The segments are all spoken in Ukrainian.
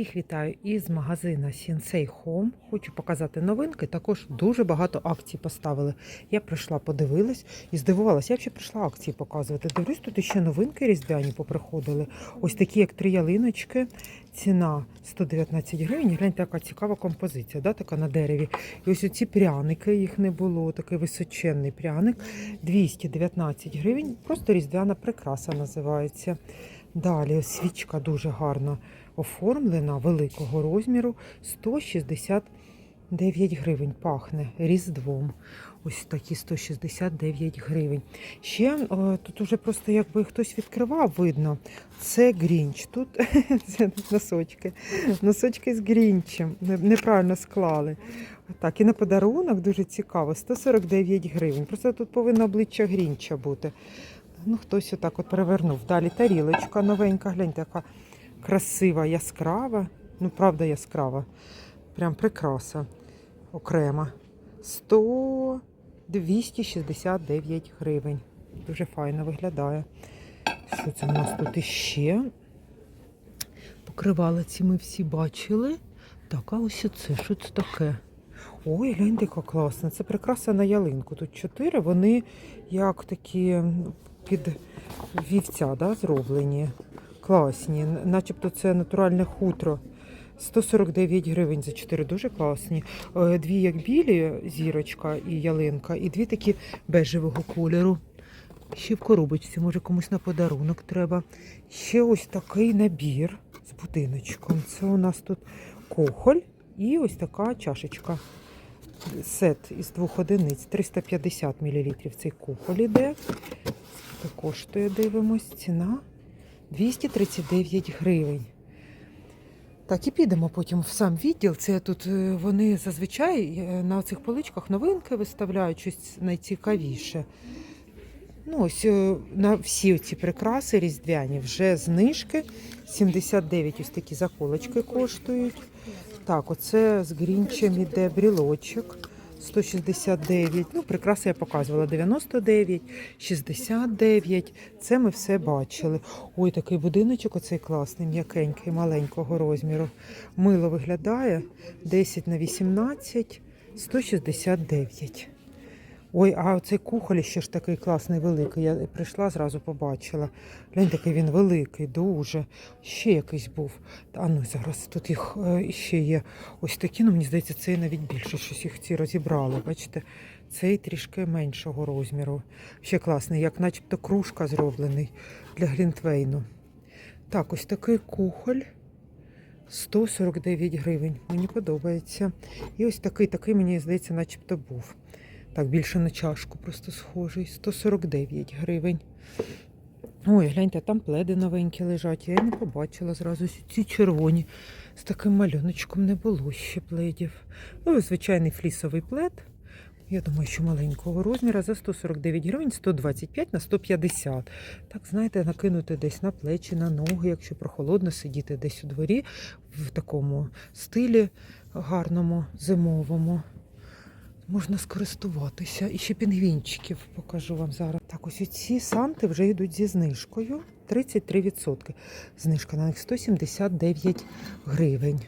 Всіх вітаю із магазина Sensei Home. Хочу показати новинки. Також дуже багато акцій поставили. Я прийшла, подивилась і здивувалася. Я взагалі прийшла акції показувати. Дивлюсь, тут ще новинки різдвяні поприходили. Ось такі, як три ялиночки. Ціна 119 гривень. Гляньте, яка цікава композиція, да, така на дереві. І ось ці пряники, їх не було. Такий височенний пряник. 219 гривень. Просто різдвяна прикраса називається. Далі свічка дуже гарно оформлена, великого розміру. 169 гривень пахне різдвом. Ось такі 169 гривень. Ще е, тут уже просто якби хтось відкривав, видно. Це грінч. Тут це носочки. Носочки з грінчем. Неправильно склали. Так, і на подарунок дуже цікаво. 149 гривень. Просто тут повинно обличчя грінча бути. Ну, хтось отак от перевернув. Далі тарілочка новенька, гляньте, яка красива, яскрава. Ну, правда, яскрава. Прям прикраса окрема. 100 269 гривень. Дуже файно виглядає. Що це у нас тут іще? Покривала ці ми всі бачили. Так, а ось це, що це таке? Ой, гляньте, яка класна. Це прикраса на ялинку. Тут чотири, вони як такі під вівця да, зроблені. Класні. Начебто це натуральне хутро. 149 гривень за 4, дуже класні. Е, Дві як білі, зірочка і ялинка, і дві такі бежевого кольору. Ще в коробочці, може комусь на подарунок треба. Ще ось такий набір з будиночком. Це у нас тут кохоль і ось така чашечка. Сет із двох одиниць, 350 мл цей кухоль іде. Скільки коштує, дивимось. Ціна 239 гривень. Так, і підемо потім в сам відділ. Це тут е, вони зазвичай е, на цих поличках новинки виставляють щось найцікавіше. Ну, ось е, на всі ці прикраси різдвяні вже знижки. 79 ось такі заколочки коштують. Так, оце з грінчем іде брілочок. 169. Ну, прикраси я показувала 99, 69. Це ми все бачили. Ой, такий будиночок, оцей класний, м'якенький, маленького розміру. Мило виглядає 10 на 18, 169. Ой, а оцей кухоль ще ж такий класний, великий. Я прийшла, зразу побачила. Глянь, такий він великий, дуже. Ще якийсь був. А ну зараз тут їх е, ще є ось такі, ну мені здається, цей навіть більше, щось їх ці розібрали. Бачите, цей трішки меншого розміру. Ще класний, як начебто кружка зроблений для Глінтвейну. Так, ось такий кухоль. 149 гривень. Мені подобається. І ось такий, такий, мені здається, начебто був. Так, більше на чашку просто схожий. 149 гривень. Ой, гляньте, там пледи новенькі лежать. Я не побачила зразу ці червоні. З таким малюночком не було ще пледів. Ну, звичайний флісовий плед. Я думаю, що маленького розміру за 149 гривень, 125 на 150. Так, знаєте, накинути десь на плечі, на ноги, якщо прохолодно сидіти десь у дворі в такому стилі гарному, зимовому. Можна скористуватися. І ще пінгвінчиків покажу вам зараз. Так, ось ці санти вже йдуть зі знижкою. 33%. Знижка на них 179 гривень.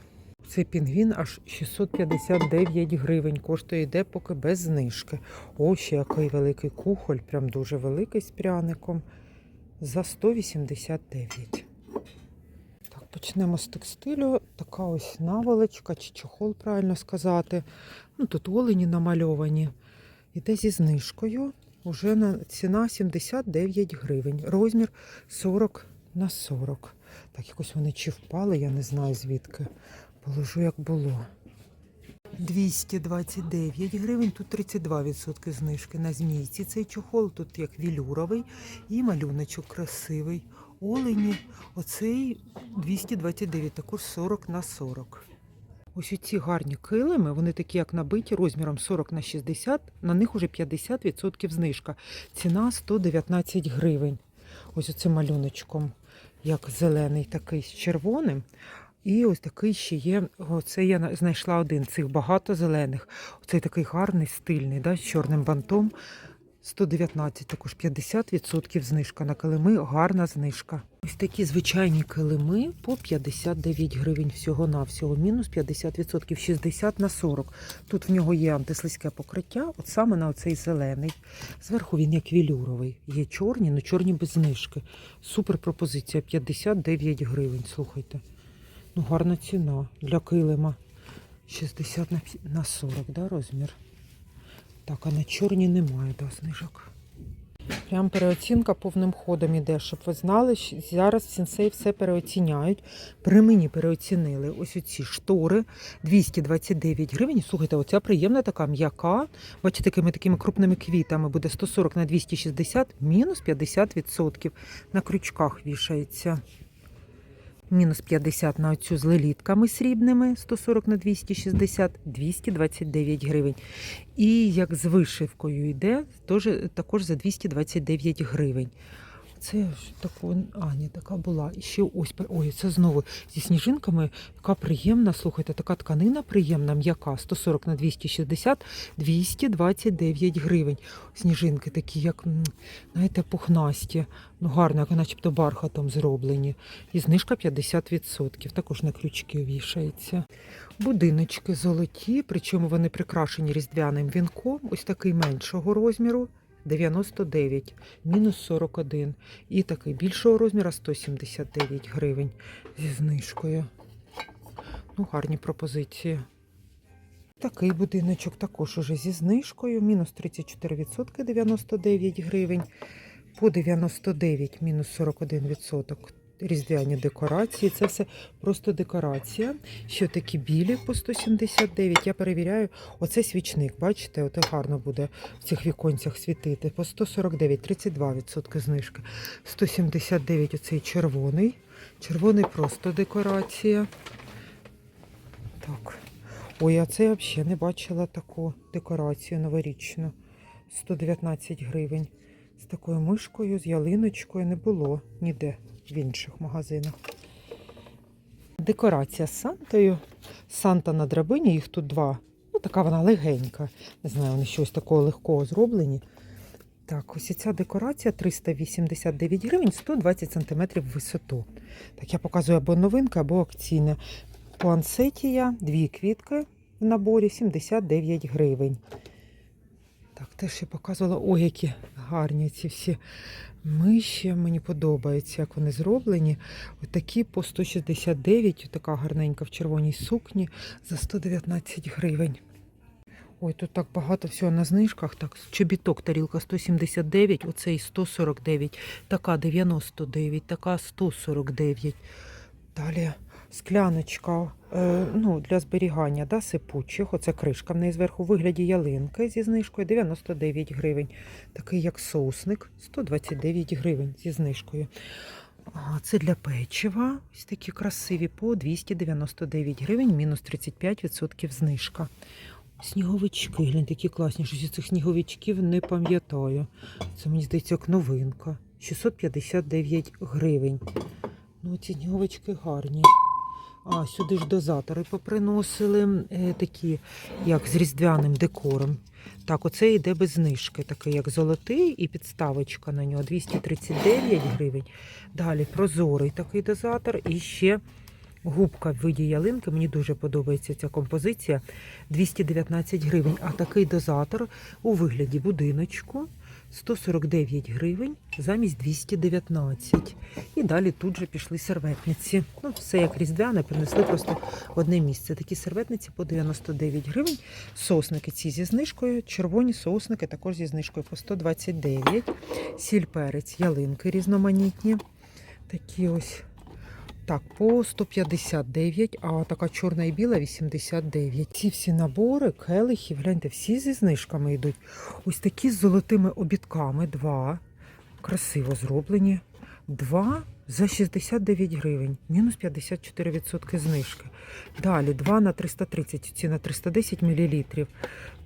Цей пінгвін аж 659 гривень. Коштує йде поки без знижки. О, ще який великий кухоль, прям дуже великий з пряником. За 189. Так, почнемо з текстилю. Така ось наволочка чи чохол, правильно сказати. Ну, тут олені намальовані. Іде зі знижкою. Уже на ціна 79 гривень. Розмір 40 на 40. Так, якось вони чи впали, я не знаю звідки. Положу, як було. 229 гривень, тут 32% знижки на змійці. Цей чохол тут як вілюровий і малюночок красивий. Олені, оцей 229, також 40 на 40. Ось ці гарні килими, вони такі, як набиті, розміром 40 на 60, на них уже 50% знижка. Ціна 119 гривень. Ось оцим малюночком, як зелений, такий з червоним. І ось такий ще є. Оце я знайшла один цих багато зелених. Оцей такий гарний, стильний, да, з чорним бантом. 119, також 50% знижка на килими, гарна знижка. Ось такі звичайні килими по 59 гривень всього-навсього, мінус 50%, 60 на 40. Тут в нього є антислизьке покриття, от саме на оцей зелений. Зверху він як вілюровий. Є чорні, але чорні без знижки. Супер пропозиція, 59 гривень, слухайте. Ну, гарна ціна для килима. 60 на на 40, да, розмір? Так, а на чорні немає, да, знижок. Прям переоцінка повним ходом іде, щоб ви знали, що зараз сенсей все переоціняють. При мені переоцінили ось оці штори 229 гривень. Слухайте, оця приємна така м'яка. Бачите, такими такими крупними квітами буде 140 на 260, мінус 50%. На крючках вішається. Мінус 50 на оцю з лелітками срібними 140 на 260, 229 гривень. І як з вишивкою йде, також за 229 гривень. Це ж таку, а, така була. І ще ось, ой, це знову зі сніжинками, яка приємна, слухайте, така тканина приємна, м'яка, 140 на 260, 229 гривень. Сніжинки такі, як, знаєте, пухнасті, ну гарно, як начебто бархатом зроблені. І знижка 50%, також на крючки вішається. Будиночки золоті, причому вони прикрашені різдвяним вінком, ось такий меншого розміру. 99, мінус 41. І такий більшого розміру 179 гривень зі знижкою. Ну, гарні пропозиції. Такий будиночок також уже зі знижкою. Мінус 34%, 99 гривень. По 99 мінус 41%. Різдвяні декорації. Це все просто декорація. Що такі білі по 179. Я перевіряю, оце свічник. Бачите, от гарно буде в цих віконцях світити. По 149, 32% знижки. 179 оцей червоний. Червоний просто декорація. Так. Ой, а це я взагалі не бачила таку декорацію новорічну. 119 гривень. З такою мишкою, з ялиночкою не було ніде в інших магазинах. Декорація з Сантою. Санта на драбині, їх тут два. Ну, така вона легенька. Не знаю, вони щось такого легкого зроблені. Так, ось ця декорація 389 гривень, 120 см висоту. Так, я показую або новинка, або акційна. Пуансетія, дві квітки в наборі 79 гривень. Так, теж я показувала. Ой, які гарні ці всі миші. Мені подобається, як вони зроблені. Отакі по 169, така гарненька в червоній сукні за 119 гривень. Ой, тут так багато всього на знижках. Так, чобіток, тарілка 179, оцей 149, така 99, така 149. Далі скляночка е, ну, для зберігання да, сипучих. Оце кришка в неї зверху у вигляді ялинки зі знижкою 99 гривень. Такий як соусник 129 гривень зі знижкою. Це для печива. Ось такі красиві по 299 гривень, мінус 35% знижка. Сніговички, глянь, такі класні. Щось із цих сніговичків не пам'ятаю. Це мені здається як новинка. 659 гривень. Ну, ці сніговички гарні. А, сюди ж дозатори поприносили е, такі, як з різдвяним декором. Так, оце йде без знижки, такий як золотий і підставочка на нього 239 гривень. Далі прозорий такий дозатор і ще губка в виді ялинки. Мені дуже подобається ця композиція. 219 гривень. А такий дозатор у вигляді будиночку 149 гривень замість 219. І далі тут же пішли серветниці. Ну, все як різдвяне, принесли просто в одне місце. Такі серветниці по 99 гривень. Сосники ці зі знижкою, червоні сосники також зі знижкою по 129. Сіль перець, ялинки різноманітні. Такі ось. Так, по 159, а така чорна і біла 89. Ці всі набори, келихи, гляньте, всі зі знижками йдуть. Ось такі з золотими обідками, два. Красиво зроблені. Два за 69 гривень, мінус 54% знижки. Далі два на 330, ці на 310 мл.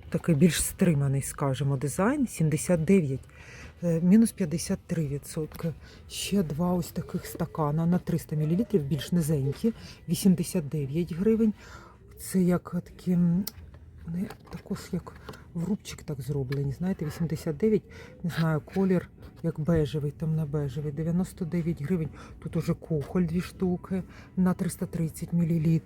Такий більш стриманий, скажімо, дизайн 79 Е, мінус 53%. Ще два ось таких стакана на 300 мл, більш низенькі, 89 гривень. Це як такі, вони також як в рубчик так зроблені. Знаєте, 89, не знаю, колір як бежевий, темно-бежевий, 99 гривень. Тут уже кухоль дві штуки на 330 мл.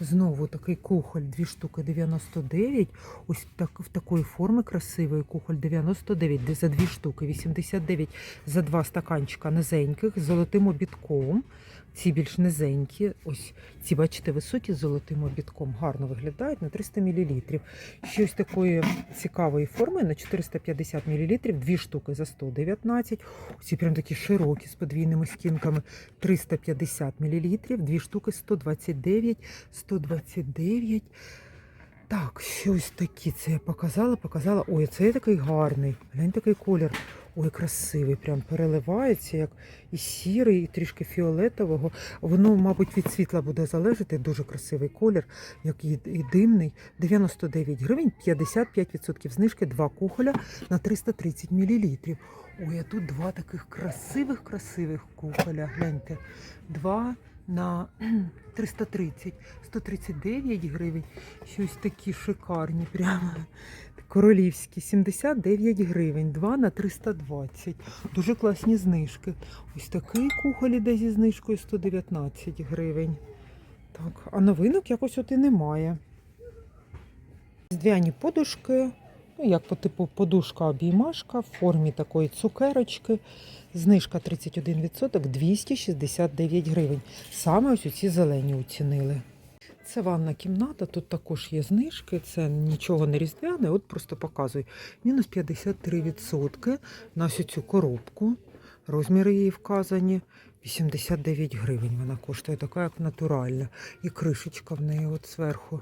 Знову такий кухоль, дві штуки 99. Ось так в такої форми красивої кухоль 99, де за дві штуки, 89 за два стаканчика низеньких з золотим обідком. Ці більш низенькі, ось ці, бачите, високі з золотим обідком, гарно виглядають на 300 мл. Щось такої цікавої форми на 450 мл, дві штуки за 119. Ці прям такі широкі з подвійними стінками 350 мл, дві штуки 129, 129. Так, щось такі. Це я показала, показала. Ой, це такий гарний. Глянь такий колір. Ой, красивий, прям переливається, як і сірий, і трішки фіолетового. Воно, мабуть, від світла буде залежати. Дуже красивий колір, як і, димний. 99 гривень, 55% знижки, два кухоля на 330 мл. Ой, а тут два таких красивих, красивих кухоля. Гляньте. Два на 330, 139 гривень. Щось такі шикарні, прямо королівські, 79 гривень, 2 на 320. Дуже класні знижки. Ось такий кухоль іде зі знижкою 119 гривень. Так, а новинок якось от і немає. Різдвяні подушки, ну як по типу подушка обіймашка в формі такої цукерочки. Знижка 31%, 269 гривень. Саме ось ці зелені оцінили. Це ванна кімната, тут також є знижки, це нічого не різдвяне, от просто показую. Мінус 53% на всю цю коробку. Розміри її вказані. 89 гривень вона коштує, така як натуральна. І кришечка в неї от зверху.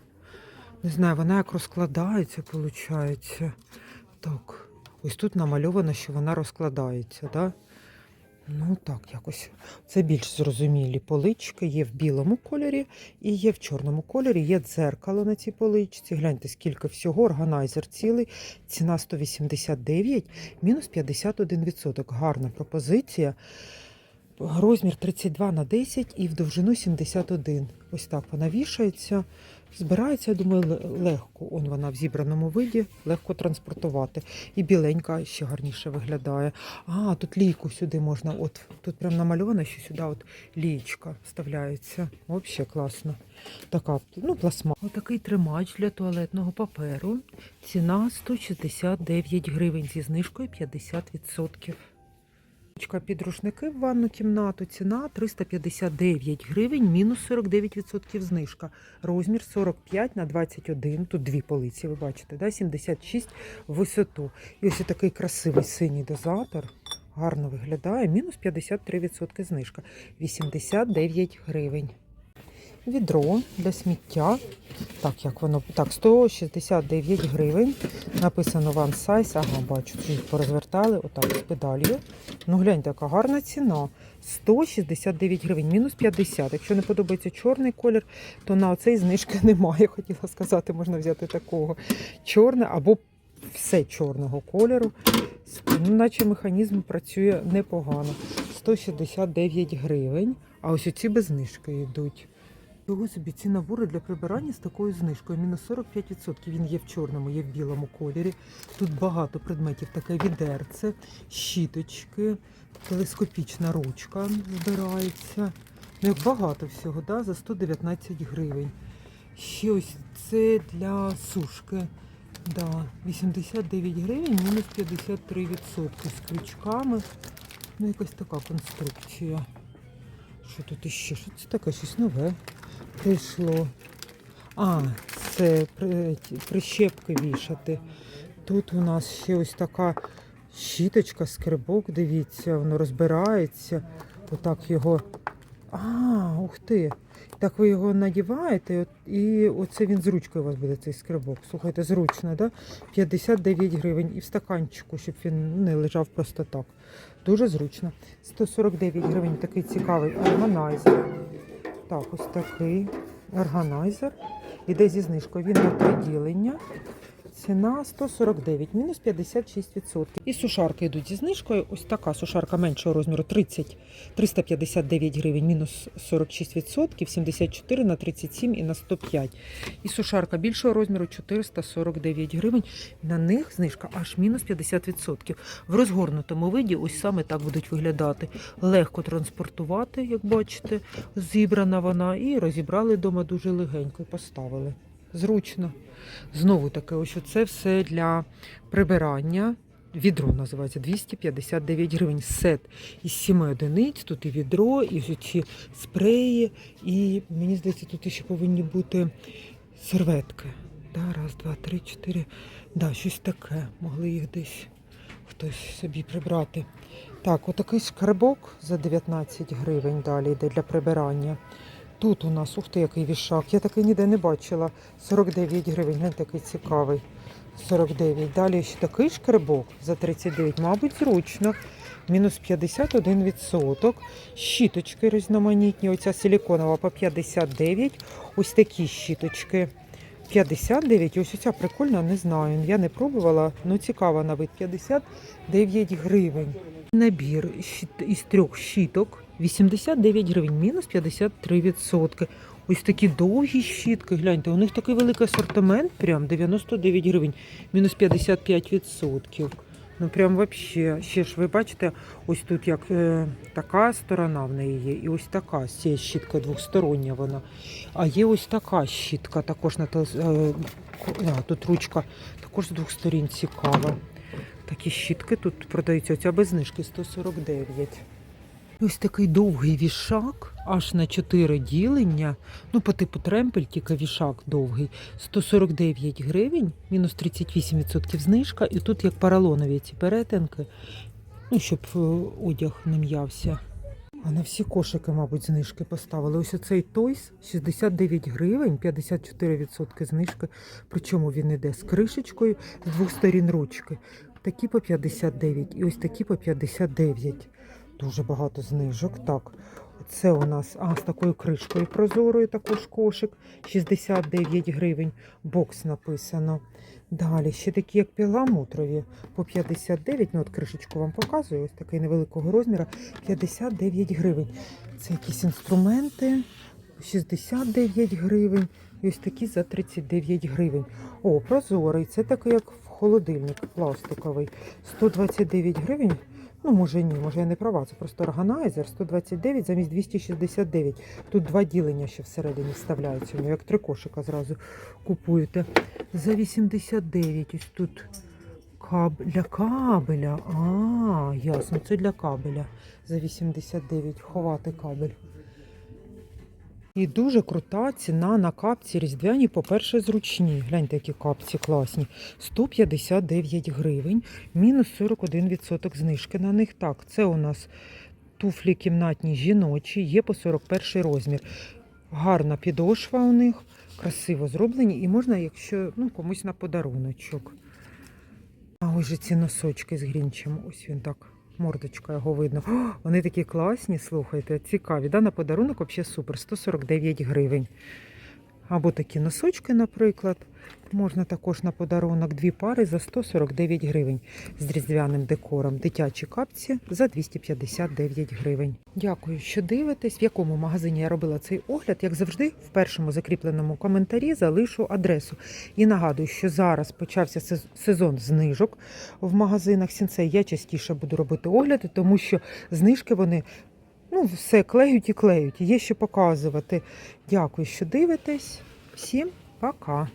Не знаю, вона як розкладається, виходить. Так, ось тут намальовано, що вона розкладається, да? Ну так, якось. Це більш зрозумілі полички. Є в білому кольорі і є в чорному кольорі. Є дзеркало на цій поличці. Гляньте, скільки всього. Органайзер цілий. Ціна 189, мінус 51%. Гарна пропозиція. Розмір 32 на 10 і в довжину 71. Ось так вона вішається. Збирається, я думаю, легко. Он вона в зібраному виді, легко транспортувати. І біленька ще гарніше виглядає. А, тут лійку сюди можна. От тут прям намальовано, що сюди от лієчка вставляється. Взагалі класно. Така, ну, пластма. Отакий тримач для туалетного паперу. Ціна 169 гривень зі знижкою 50%. Під рушники в ванну кімнату. Ціна 359 гривень, мінус 49% знижка. Розмір 45 на 21. Тут дві полиці, ви бачите, да? 76 в висоту. І ось такий красивий синій дозатор. Гарно виглядає. Мінус 53% знижка. 89 гривень. Відро для сміття. Так, як воно. Так, 169 гривень. Написано One Size. Ага, бачу, їх порозвертали. Отак, з педалью. Ну, гляньте, яка гарна ціна. 169 гривень, мінус 50. Якщо не подобається чорний колір, то на оцей знижки немає. Хотіла сказати, можна взяти такого. Чорне або все чорного кольору. Ну, наче механізм працює непогано. 169 гривень. А ось оці без знижки йдуть. Його собі ці набори для прибирання з такою знижкою. Мінус 45%. Він є в чорному, є в білому кольорі. Тут багато предметів, таке відерце, щіточки, телескопічна ручка збирається. Ну, як багато всього, да? за 119 гривень. Ще ось це для сушки. Да, 89 гривень, мінус 53% з крючками. Ну, якась така конструкція. Що тут іще? Що це таке? Щось нове прийшло. А, це прищепки вішати. Тут у нас ще ось така щіточка, скрибок, дивіться, воно розбирається. Отак його. А, ух ти. Так ви його надіваєте, і оце він з ручкою у вас буде цей скрибок. Слухайте, зручно, да? 59 гривень. І в стаканчику, щоб він не лежав просто так. Дуже зручно. 149 гривень такий цікавий органайзер. Так, ось такий органайзер. Іде зі знижкою. Він на три ділення. Ціна 149, мінус 56%. І сушарки йдуть зі знижкою. Ось така сушарка меншого розміру 30, 359 гривень, мінус 46%, 74 на 37 і на 105. І сушарка більшого розміру 449 гривень. На них знижка аж мінус 50%. В розгорнутому виді ось саме так будуть виглядати. Легко транспортувати, як бачите, зібрана вона, і розібрали вдома дуже легенько і поставили. Зручно. Знову таке, ось це все для прибирання. Відро називається 259 гривень. Сет із 7 одиниць. Тут і відро, і ці спреї, і мені здається, тут ще повинні бути серветки. Да, раз, два, три, чотири. Да, щось таке. Могли їх десь хтось собі прибрати. Так, отакий шкарбок за 19 гривень далі йде для прибирання. Тут у нас, ух ти, який вішак. Я такий ніде не бачила. 49 гривень, він такий цікавий. 49. Далі ще такий шкребок за 39. Мабуть, зручно. Мінус 51%. Щіточки різноманітні. Оця силіконова по 59. Ось такі щіточки. 59. Ось оця прикольна, не знаю. Я не пробувала, але цікава на вид. 59 гривень. Набір із трьох щіток 89 гривень, мінус 53%. Ось такі довгі щітки. Гляньте, у них такий великий асортимент, прям 99 гривень, мінус 55%. Ну прям вообще. Ще ж ви бачите, ось тут як е, така сторона в неї є, і ось така ця щітка двостороння вона. А є ось така щітка, також на телес- е, тут ручка також з двох сторін цікава. Такі щітки тут продаються оця без знижки 149. Ось такий довгий вішак, аж на 4 ділення. Ну, по типу тремпель, тільки вішак довгий. 149 гривень, мінус 38% знижка. І тут як поролонові ці перетинки, ну, щоб е, одяг не м'явся. А на всі кошики, мабуть, знижки поставили. Ось оцей Тойс 69 гривень, 54% знижки. Причому він іде з кришечкою, з двох сторін ручки. Такі по 59 і ось такі по 59. Дуже багато знижок. Так, це у нас а, з такою кришкою прозорою також кошик. 69 гривень. Бокс написано. Далі ще такі, як піламутрові, по 59. Ну, от кришечку вам показую, ось такий невеликого розміру. 59 гривень. Це якісь інструменти. 69 гривень. І ось такі за 39 гривень. О, прозорий. Це такий, як в холодильник пластиковий. 129 гривень. Ну, може ні, може я не права. Це просто органайзер 129 замість 269. Тут два ділення ще всередині вставляються. Ну, як три кошика зразу купуєте. За 89 ось тут каб... для кабеля. А, ясно, це для кабеля. За 89 ховати кабель. І дуже крута ціна на капці різдвяні, по-перше, зручні. Гляньте, які капці класні. 159 гривень, мінус 41% знижки на них. Так, це у нас туфлі кімнатні жіночі, є по 41 розмір. Гарна підошва у них, красиво зроблені, і можна, якщо ну, комусь на подаруночок. А ось ці носочки з грінчем. Ось він так. Мордочка його видно. О, вони такі класні, слухайте, цікаві. Да? На подарунок взагалі супер. 149 гривень. Або такі носочки, наприклад. Можна також на подарунок дві пари за 149 гривень з різдвяним декором. Дитячі капці за 259 гривень. Дякую, що дивитесь. В якому магазині я робила цей огляд. Як завжди, в першому закріпленому коментарі залишу адресу. І нагадую, що зараз почався сез- сезон знижок в магазинах Сінцей. Я частіше буду робити огляди, тому що знижки вони. Ну, все клеють і клеють. Є що показувати. Дякую, що дивитесь. Всім пока.